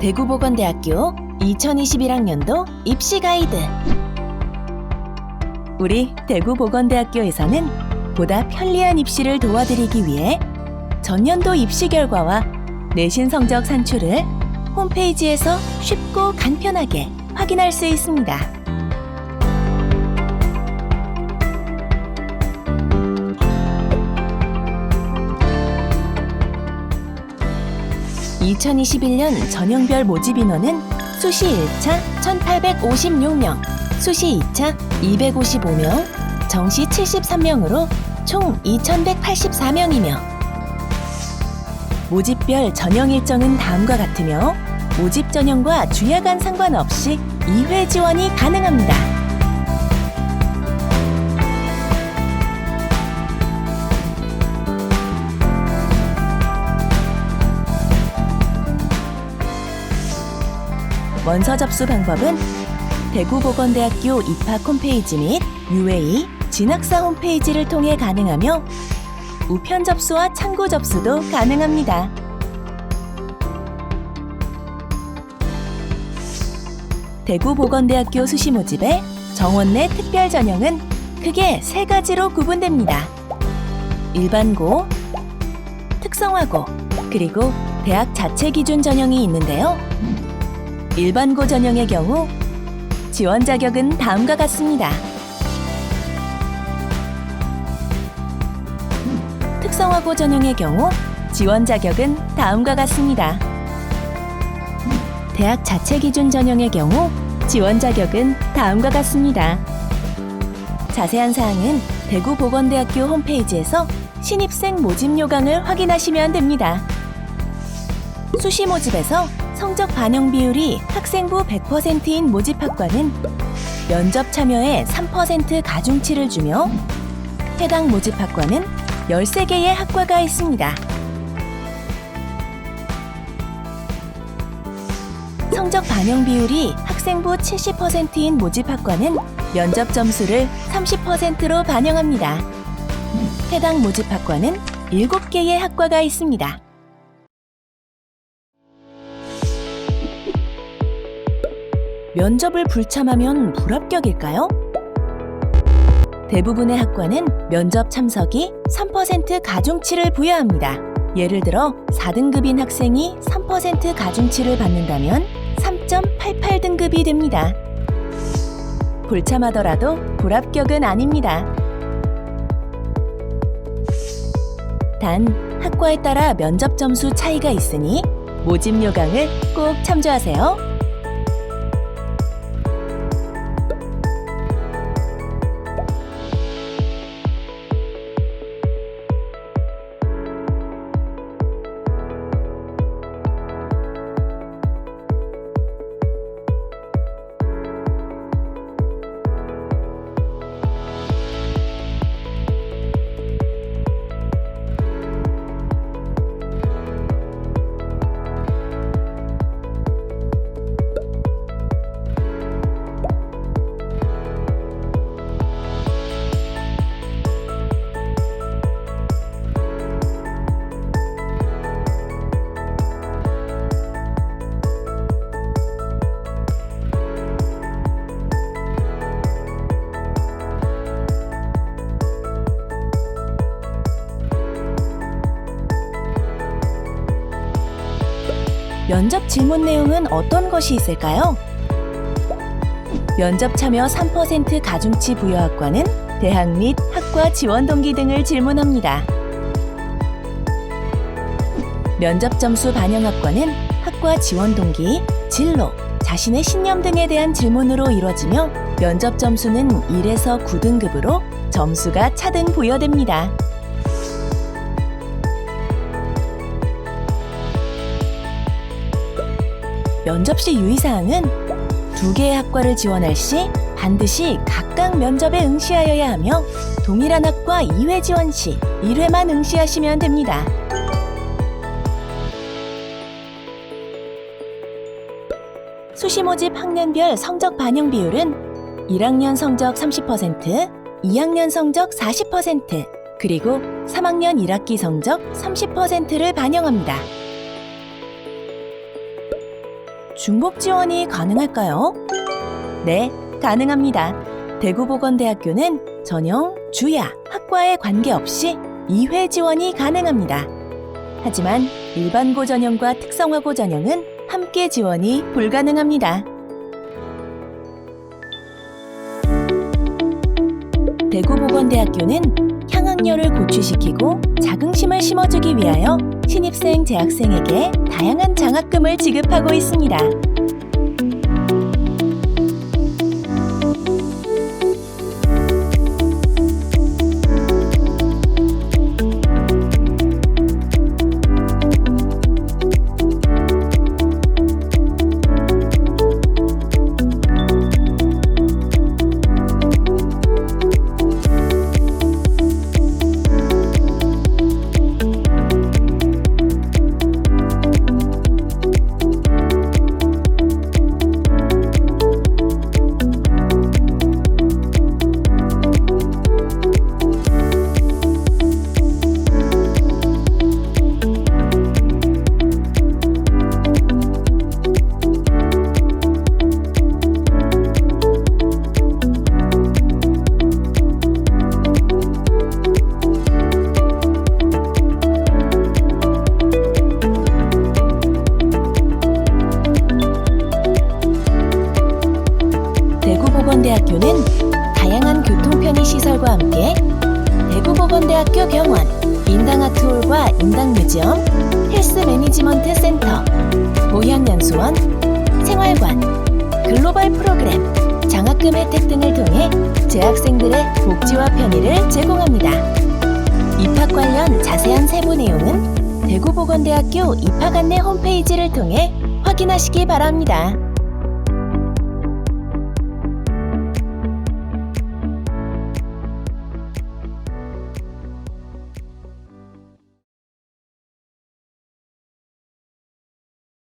대구보건대학교 2021학년도 입시 가이드. 우리 대구보건대학교에서는 보다 편리한 입시를 도와드리기 위해 전년도 입시 결과와 내신 성적 산출을 홈페이지에서 쉽고 간편하게 확인할 수 있습니다. (2021년) 전형별 모집 인원은 수시 1차 (1856명) 수시 2차 (255명) 정시 (73명으로) 총 (2184명이며 모집별 전형 일정은 다음과 같으며 모집 전형과 주야간 상관없이 2회 지원이 가능합니다. 원서 접수 방법은 대구보건대학교 입학 홈페이지 및 UA 진학사 홈페이지를 통해 가능하며 우편 접수와 창구 접수도 가능합니다. 대구보건대학교 수시 모집의 정원 내 특별 전형은 크게 세 가지로 구분됩니다. 일반고, 특성화고, 그리고 대학 자체 기준 전형이 있는데요. 일반고 전형의 경우 지원 자격은 다음과 같습니다. 특성화고 전형의 경우 지원 자격은 다음과 같습니다. 대학 자체 기준 전형의 경우 지원 자격은 다음과 같습니다. 자세한 사항은 대구보건대학교 홈페이지에서 신입생 모집 요강을 확인하시면 됩니다. 수시 모집에서 성적 반영 비율이 학생부 100%인 모집학과는 면접 참여에 3% 가중치를 주며 해당 모집학과는 13개의 학과가 있습니다. 성적 반영 비율이 학생부 70%인 모집학과는 면접 점수를 30%로 반영합니다. 해당 모집학과는 7개의 학과가 있습니다. 면접을 불참하면 불합격일까요? 대부분의 학과는 면접 참석이 3% 가중치를 부여합니다. 예를 들어 4등급인 학생이 3% 가중치를 받는다면 3.88등급이 됩니다. 불참하더라도 불합격은 아닙니다. 단, 학과에 따라 면접 점수 차이가 있으니 모집 요강을 꼭 참조하세요. 면접 질문 내용은 어떤 것이 있을까요? 면접 참여 3% 가중치 부여학과는 대학 및 학과 지원 동기 등을 질문합니다. 면접 점수 반영학과는 학과 지원 동기, 진로, 자신의 신념 등에 대한 질문으로 이루어지며 면접 점수는 1에서 9등급으로 점수가 차등 부여됩니다. 면접 시 유의사항은 두 개의 학과를 지원할 시 반드시 각각 면접에 응시하여야 하며 동일한 학과 2회 지원 시 1회만 응시하시면 됩니다. 수시 모집 학년별 성적 반영 비율은 1학년 성적 30%, 2학년 성적 40%, 그리고 3학년 1학기 성적 30%를 반영합니다. 중복 지원이 가능할까요? 네, 가능합니다. 대구보건대학교는 전형, 주야, 학과에 관계없이 2회 지원이 가능합니다. 하지만 일반고 전형과 특성화고 전형은 함께 지원이 불가능합니다. 대구보건대학교는 향 학열을 고취시키고 자긍심을 심어주기 위하여 신입생 재학생에게 다양한 장학금을 지급하고 있습니다. 대구보건대학교는 다양한 교통 편의 시설과 함께 대구보건대학교 병원, 인당아트홀과 인당뮤지엄, 헬스 매니지먼트 센터, 보현연수원, 생활관, 글로벌 프로그램, 장학금 혜택 등을 통해 재학생들의 복지와 편의를 제공합니다. 입학 관련 자세한 세부 내용은 대구보건대학교 입학 안내 홈페이지를 통해 확인하시기 바랍니다.